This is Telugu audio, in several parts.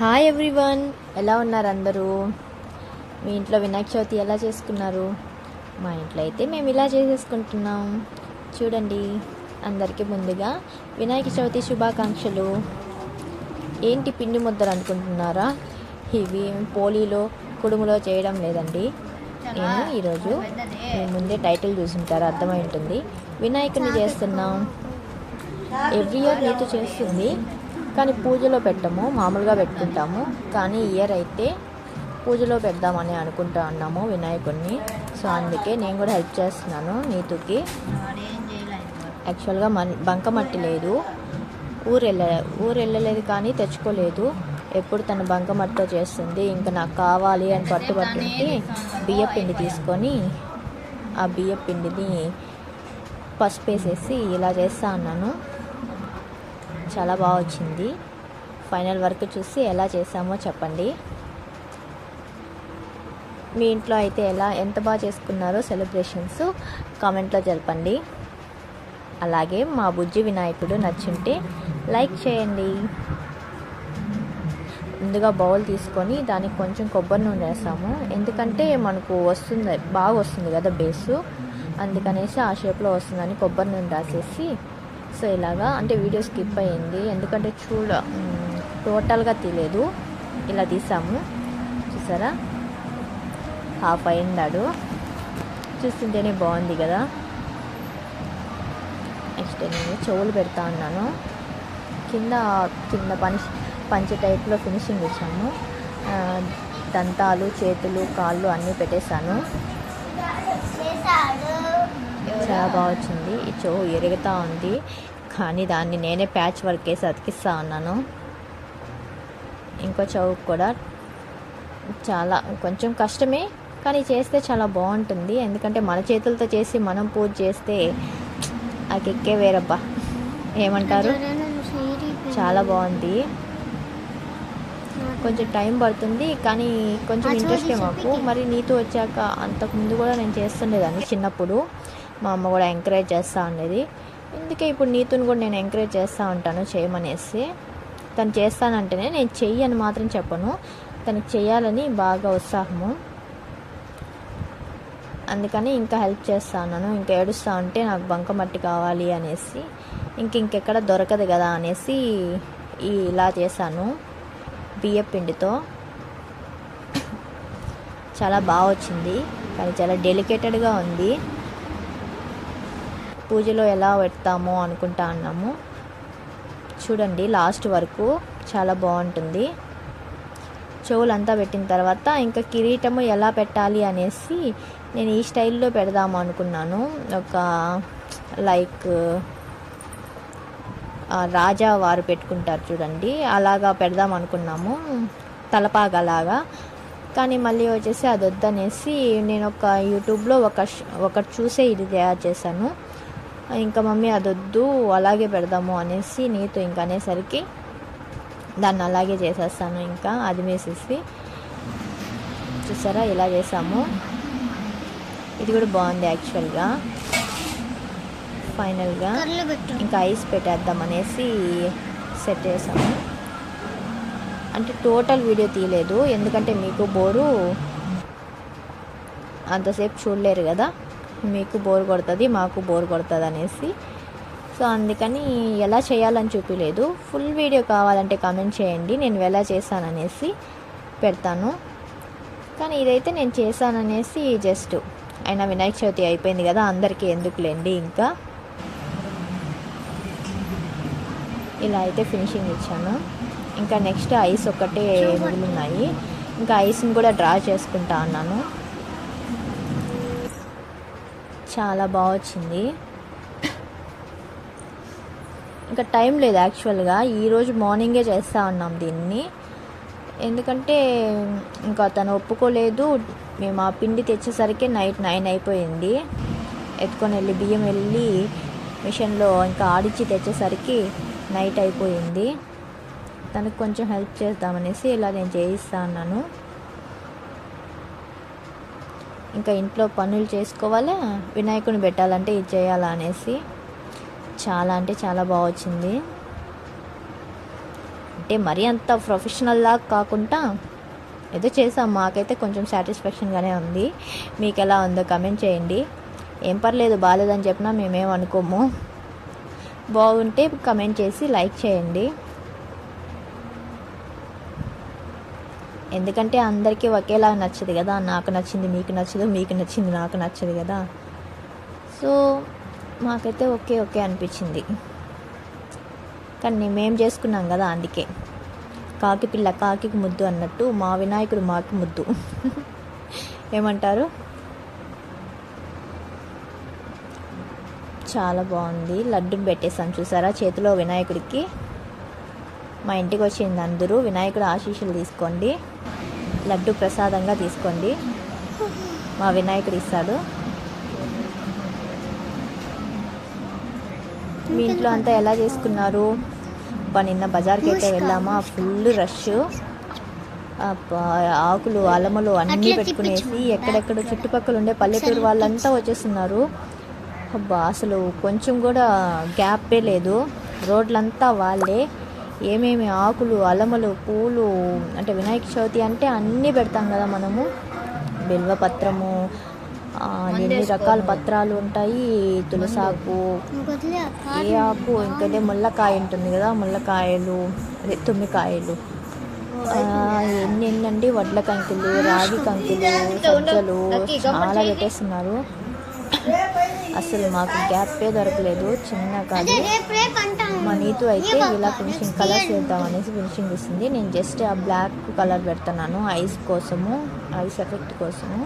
హాయ్ ఎవ్రీవన్ ఎలా ఉన్నారు అందరూ? మీ ఇంట్లో వినాయక చవితి ఎలా చేసుకున్నారు? మా ఇంట్లో అయితే మేము ఇలా చేసేసుకుంటున్నాం. చూడండి అందరికీ ముందుగా వినాయక చవితి శుభాకాంక్షలు. ఏంటి పిండి ముద్దలు అనుకుంటున్నారా? ఇవి పోలీలో కుడుములో చేయడం లేదండి. నేను ఈరోజు ముందే టైటిల్ చూసుంటారు అర్థమై ఉంటుంది. వినాయకుని చేస్తున్నాం. ఎవ్రీ ఇయర్ నీతో చేస్తుంది. కానీ పూజలో పెట్టము మామూలుగా పెట్టుకుంటాము. కానీ ఇయర్ అయితే పూజలో పెడదామని అనుకుంటా ఉన్నాము వినాయకుడిని సో అందుకే నేను కూడా హెల్ప్ చేస్తున్నాను నీతుకి. యాక్చువల్గా మన బంకమట్టి లేదు. ఊరు వెళ్ళ ఊరు వెళ్ళలేదు కానీ తెచ్చుకోలేదు. ఎప్పుడు తను బంకమట్టితో చేస్తుంది. ఇంకా నాకు కావాలి అని పట్టుబట్టుంటే బియ్య పిండి తీసుకొని ఆ బియ్య పిండిని పసుపు వేసేసి ఇలా చేస్తా అన్నాను చాలా బాగా వచ్చింది. ఫైనల్ వర్క్ చూసి ఎలా చేసామో చెప్పండి. మీ ఇంట్లో అయితే ఎలా ఎంత బాగా చేసుకున్నారో సెలబ్రేషన్స్ కామెంట్లో తెలపండి. అలాగే మా బుజ్జి వినాయకుడు నచ్చుంటే లైక్ చేయండి. ముందుగా బౌల్ తీసుకొని దానికి కొంచెం కొబ్బరి నూనె వేసాము. ఎందుకంటే మనకు వస్తుంది బాగా వస్తుంది కదా బేసు. అందుకనేసి ఆ షేప్లో వస్తుందని కొబ్బరి నూనె రాసేసి సో ఇలాగా అంటే వీడియో స్కిప్ అయ్యింది. ఎందుకంటే చూడ టోటల్గా తీయలేదు ఇలా తీసాము. చూసారా? హాఫ్ అయిందాడు చూస్తుంటేనే బాగుంది కదా? నెక్స్ట్ నేను చెవులు పెడతా ఉన్నాను. కింద కింద పని పంచ టైప్లో ఫినిషింగ్ ఇచ్చాము. దంతాలు చేతులు కాళ్ళు అన్నీ పెట్టేశాను. చాలా బాగా వచ్చింది. ఈ చెవు ఎరుగుతూ ఉంది. కానీ దాన్ని నేనే ప్యాచ్ వర్క్ వేసి అతికిస్తా ఉన్నాను. ఇంకో చెవు కూడా చాలా కొంచెం కష్టమే కానీ చేస్తే చాలా బాగుంటుంది. ఎందుకంటే మన చేతులతో చేసి మనం పూజ చేస్తే ఆ కిక్కే వేరబ్బా. ఏమంటారు? చాలా బాగుంది. కొంచెం టైం పడుతుంది కానీ కొంచెం ఇంట్రెస్టే మాకు. మరి నీతో వచ్చాక అంతకుముందు కూడా నేను చేస్తుండేదాన్ని చిన్నప్పుడు. మా అమ్మ కూడా ఎంకరేజ్ చేస్తూ ఉండేది. అందుకే ఇప్పుడు నీతుని కూడా నేను ఎంకరేజ్ చేస్తూ ఉంటాను చేయమనేసి. తను చేస్తానంటేనే నేను చెయ్యి అని మాత్రం చెప్పను. తనకి చేయాలని బాగా ఉత్సాహము. అందుకని ఇంకా హెల్ప్ చేస్తాను ఇంకా ఏడుస్తా ఉంటే నాకు బంకమట్టి కావాలి అనేసి. ఇంక ఇంకెక్కడ దొరకదు కదా అనేసి ఈ ఇలా చేశాను. బియ్య పిండితో. చాలా బాగా వచ్చింది. కానీ చాలా డెలికేటెడ్గా ఉంది. పూజలో ఎలా పెడతామో అనుకుంటా అన్నాము. చూడండి లాస్ట్ వరకు చాలా బాగుంటుంది. చెవులంతా పెట్టిన తర్వాత ఇంకా కిరీటము ఎలా పెట్టాలి అనేసి నేను ఈ స్టైల్లో పెడదాము అనుకున్నాను. ఒక లైక్ రాజా వారు పెట్టుకుంటారు చూడండి అలాగా పెడదాం అనుకున్నాము. తలపాగలాగా. కానీ మళ్ళీ వచ్చేసి అది వద్దనేసి నేను ఒక యూట్యూబ్లో ఒక ఒకటి చూసే ఇది తయారు చేశాను. ఇంకా మమ్మీ అది వద్దు అలాగే పెడదాము అనేసి నీతో ఇంకా అనేసరికి దాన్ని అలాగే చేసేస్తాను ఇంకా అది వేసేసి. చూసారా ఇలా చేసాము. ఇది కూడా బాగుంది యాక్చువల్గా. ఫైనల్గా ఇంకా ఐస్ పెట్టేద్దాం అనేసి సెట్ చేసాము. అంటే టోటల్ వీడియో తీయలేదు ఎందుకంటే మీకు బోరు అంతసేపు చూడలేరు కదా. మీకు బోర్ కొడుతుంది మాకు బోర్ కొడుతుంది అనేసి సో అందుకని ఎలా చేయాలని చూపించలేదు ఫుల్ వీడియో కావాలంటే కామెంట్ చేయండి నేను ఎలా చేశాననేసి పెడతాను. కానీ ఇదైతే నేను చేశాననేసి జస్ట్ అయినా వినాయక చవితి అయిపోయింది కదా అందరికీ ఎందుకులేండి ఇంకా. ఇలా అయితే ఫినిషింగ్ ఇచ్చాను. ఇంకా నెక్స్ట్ ఐస్ ఒక్కటే ఉన్నాయి. ఇంకా ఐస్ని కూడా డ్రా చేసుకుంటా అన్నాను. చాలా బాగా వచ్చింది. ఇంకా టైం లేదు యాక్చువల్గా. ఈరోజు మార్నింగే చేస్తా ఉన్నాం దీన్ని. ఎందుకంటే ఇంకా తను ఒప్పుకోలేదు. మేము ఆ పిండి తెచ్చేసరికి నైట్ నైన్ అయిపోయింది. ఎత్తుకొని వెళ్ళి బియ్యం వెళ్ళి మిషన్లో ఇంకా ఆడిచ్చి తెచ్చేసరికి నైట్ అయిపోయింది. తనకు కొంచెం హెల్ప్ చేద్దామనేసి ఇలా నేను చేయిస్తా అన్నాను ఇంకా ఇంట్లో పనులు చేసుకోవాలా? వినాయకుని పెట్టాలంటే ఇది చేయాలా అనేసి. చాలా అంటే చాలా బాగా వచ్చింది. అంటే మరీ అంత ప్రొఫెషనల్ లాగా కాకుండా ఏదో చేసాం. మాకైతే కొంచెం సాటిస్ఫాక్షన్గానే ఉంది. మీకు ఎలా ఉందో కమెంట్ చేయండి. ఏం పర్లేదు బాగాలేదని చెప్పినా మేమేం అనుకోము. బాగుంటే కమెంట్ చేసి లైక్ చేయండి. ఎందుకంటే అందరికీ ఒకేలా నచ్చదు కదా. నాకు నచ్చింది మీకు నచ్చదు మీకు నచ్చింది నాకు నచ్చదు కదా. సో మాకైతే ఓకే ఓకే అనిపించింది. కానీ మేము చేసుకున్నాం కదా అందుకే. కాకి పిల్ల కాకి ముద్దు అన్నట్టు మా వినాయకుడు మాకి ముద్దు. ఏమంటారు? చాలా బాగుంది. లడ్డు పెట్టేసాం చూసారా? చేతిలో వినాయకుడికి. మా ఇంటికి వచ్చింది అందరూ. వినాయకుడు ఆశీస్సులు తీసుకోండి. లడ్డు ప్రసాదంగా తీసుకోండి. మా వినాయకుడు ఇస్తాడు. మీ ఇంట్లో అంతా ఎలా చేసుకున్నారు? అబ్బా, నిన్న బజార్కి అయితే వెళ్ళామా? Full rush. ఆకులు అలములు అన్నీ పెట్టుకునేసి ఎక్కడెక్కడ చుట్టుపక్కల ఉండే పల్లెటూరు వాళ్ళంతా వచ్చేస్తున్నారు. అబ్బా అసలు కొంచెం కూడా గ్యాపే లేదు. రోడ్లంతా వాళ్ళే. ఏమేమి ఆకులు అలములు పూలు అంటే వినాయక చవితి అంటే అన్నీ పెడతాం కదా మనము. బిల్వపత్రము ఎన్ని రకాల పత్రాలు ఉంటాయి? తులసాకు ఏ ఆకు? ఇంకదే ముల్లకాయ ఉంటుంది కదా ముల్లకాయలు అదే తుమ్మికాయలు. ఎన్ని ఎన్నండి వడ్ల కంకులు రాగి కంకులు సజ్జలు చాలా పెట్టేస్తున్నారు. అసలు మాకు గ్యాపే దొరకలేదు. చిన్న కాదు. మా నీతు అయితే ఇలా ఫినిషింగ్ కలర్ చేద్దాం అనేసి ఫినిషింగ్ ఇస్తుంది. నేను జస్ట్ ఆ బ్లాక్ కలర్ పెడుతున్నాను ఐస్ కోసము ఐస్ ఎఫెక్ట్ కోసము.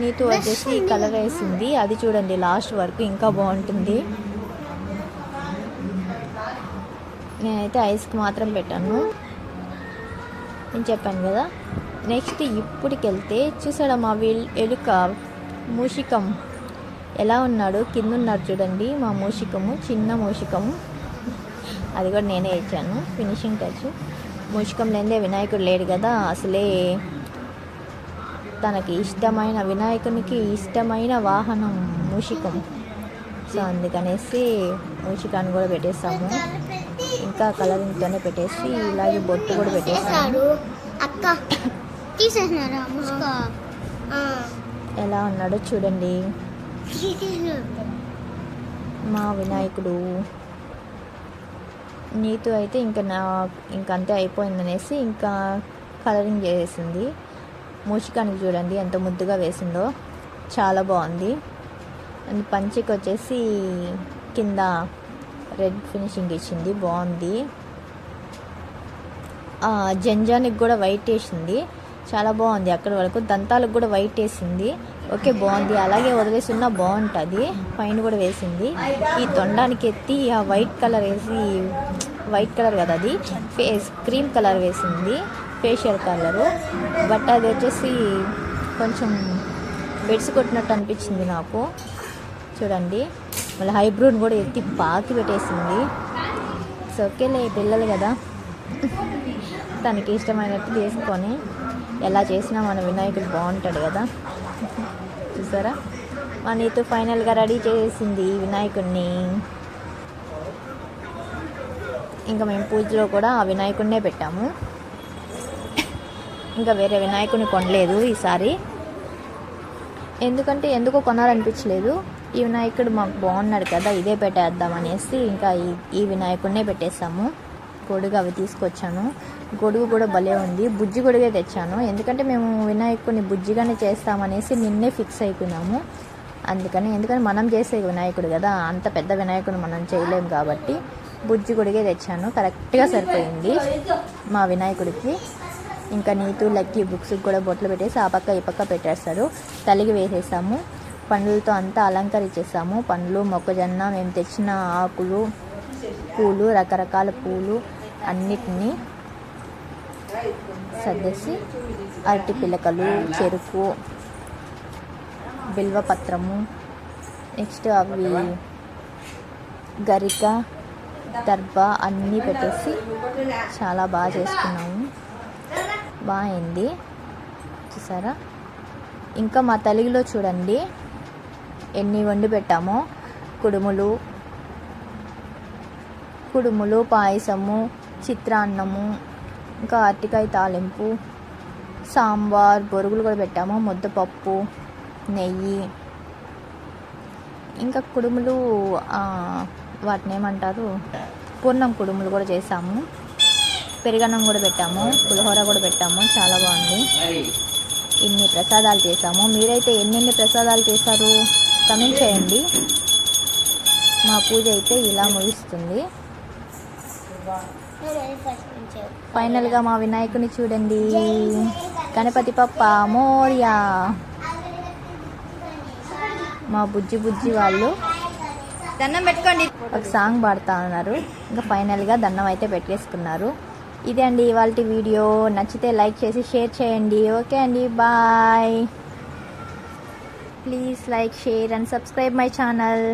నీతు వచ్చేసి కలర్ వేసింది. అది చూడండి లాస్ట్ వరకు ఇంకా బాగుంటుంది. నేనైతే ఐస్కి మాత్రం పెట్టాను. నేను చెప్పాను కదా నెక్స్ట్ ఇప్పటికి వెళ్తే చూసాడా మా వీల్ ఎలుక మూషికం. ఎలా ఉన్నాడు? కింద ఉన్నాడు చూడండి. మా మూషికము చిన్న మూషికము. అది కూడా నేనే ఇచ్చాను. ఫినిషింగ్ టచ్ మూషికం లేదే వినాయకుడు లేడు కదా. అసలే తనకి ఇష్టమైన వినాయకునికి ఇష్టమైన వాహనం మూషికం. సో అందుకనేసి మూషికాన్ని కూడా పెట్టేస్తాము. ఇంకా కలరింగ్తోనే పెట్టేసి ఇలాగే బొట్టు కూడా పెట్టేస్తాము. అక్క తీసేసినారా? ఎలా ఉన్నాడో చూడండి. మా వినాయకుడు. నీతో అయితే ఇంకా నా ఇంకంతే అయిపోయిందనేసి ఇంకా కలరింగ్ చేసింది. మూషికానికి చూడండి ఎంత ముద్దుగా వేసిందో. చాలా బాగుంది. అండ్ పంచికి వచ్చేసి కింద రెడ్ ఫినిషింగ్ ఇచ్చింది. బాగుంది. జంజానికి కూడా వైట్ వేసింది. చాలా బాగుంది. అక్కడి వరకు దంతాలకు కూడా వైట్ వేసింది. ఓకే బాగుంది. అలాగే వదిలేసి ఉన్నా బాగుంటుంది. పైన కూడా వేసింది. ఈ తొండానికి ఎత్తి ఆ వైట్ కలర్ వేసి వైట్ కలర్ కదా అది ఫేస్ క్రీమ్ కలర్ వేసింది ఫేషియల్ కలరు. బట్ అది వచ్చేసి కొంచెం బెడ్స్ కొట్టినట్టు అనిపించింది నాకు. చూడండి. మళ్ళీ హైబ్రూడ్ కూడా ఎత్తి పాకి పెట్టేసింది. సో ఓకేలే పిల్లలు కదా. తనకి ఇష్టమైనట్టు చేసుకొని ఎలా చేసినా మన వినాయకుడు బాగుంటాడు కదా. చూసారా? మా నీతో ఫైనల్గా రెడీ చేసింది ఈ వినాయకుడిని ఇంకా మేము పూజలో కూడా ఆ వినాయకుడినే పెట్టాము. ఇంకా వేరే వినాయకుడిని కొనలేదు ఈసారి. ఎందుకంటే ఎందుకో కొనాలనిపించలేదు. ఈ వినాయకుడు మాకు బాగున్నాడు కదా ఇదే పెట్టేద్దాం అనేసి ఇంకా ఈ ఈ వినాయకుడినే పెట్టేసాము కొడుగు అవి తీసుకొచ్చాను. గొడుగు కూడా భలే ఉంది. బుజ్జి గొడుగే తెచ్చాను. ఎందుకంటే మేము వినాయకుడిని బుజ్జిగానే చేస్తామనేసి నిన్నే ఫిక్స్ అయిపోయినాము. అందుకని ఎందుకంటే మనం చేసే వినాయకుడు కదా. అంత పెద్ద వినాయకుడు మనం చేయలేము కాబట్టి బుజ్జి గొడుగే తెచ్చాను. కరెక్ట్గా సరిపోయింది మా వినాయకుడికి. ఇంకా నీతు లక్కీ బుక్స్ కూడా బొట్లు పెట్టేసి ఆ పక్క ఈ పక్క పెట్టేస్తారు తలిగి వేసేసాము. పండ్లతో అంతా అలంకరించేసాము. పండ్లు మొక్కజొన్న మేము తెచ్చిన ఆకులు పూలు రకరకాల పూలు అన్నిటినీ సర్దేసి అరటి పిలకలు చెరుకు బిల్వపత్రము నెక్స్ట్ అవి గరిక దర్భ అన్నీ పెట్టేసి చాలా బాగా చేసుకున్నాము. బాగా అయింది. చూసారా? ఇంకా మా తెలుగులో చూడండి ఎన్ని వండి పెట్టామో. కుడుములు కుడుములు పాయసము చిత్రాన్నము ఇంకా అరటికాయ తాలింపు సాంబార్ బొరుగులు కూడా పెట్టాము ముద్దపప్పు నెయ్యి. ఇంకా కుడుములు వాటిని ఏమంటారు? పూర్ణం కుడుములు కూడా చేసాము. పెరుగన్నం కూడా పెట్టాము పులిహోర కూడా పెట్టాము చాలా బాగుంది. ఇన్ని ప్రసాదాలు చేసాము. మీరైతే ఎన్నెన్ని ప్రసాదాలు చేశారు? కమెంట్ చేయండి. మా పూజ అయితే ఇలా ముగిస్తుంది. ఫైనల్గా మా వినాయకుని చూడండి. గణపతి పప్ప మోర్యా. మా బుజ్జి బుజ్జి వాళ్ళు దండం పెట్టుకోండి. ఒక సాంగ్ పాడుతా ఉన్నారు. ఇంకా ఫైనల్గా దండం అయితే పెట్టేసుకున్నారు. ఇదే అండి ఇవాళ వీడియో. నచ్చితే లైక్ చేసి షేర్ చేయండి. ఓకే అండి bye. Please like share and subscribe my channel.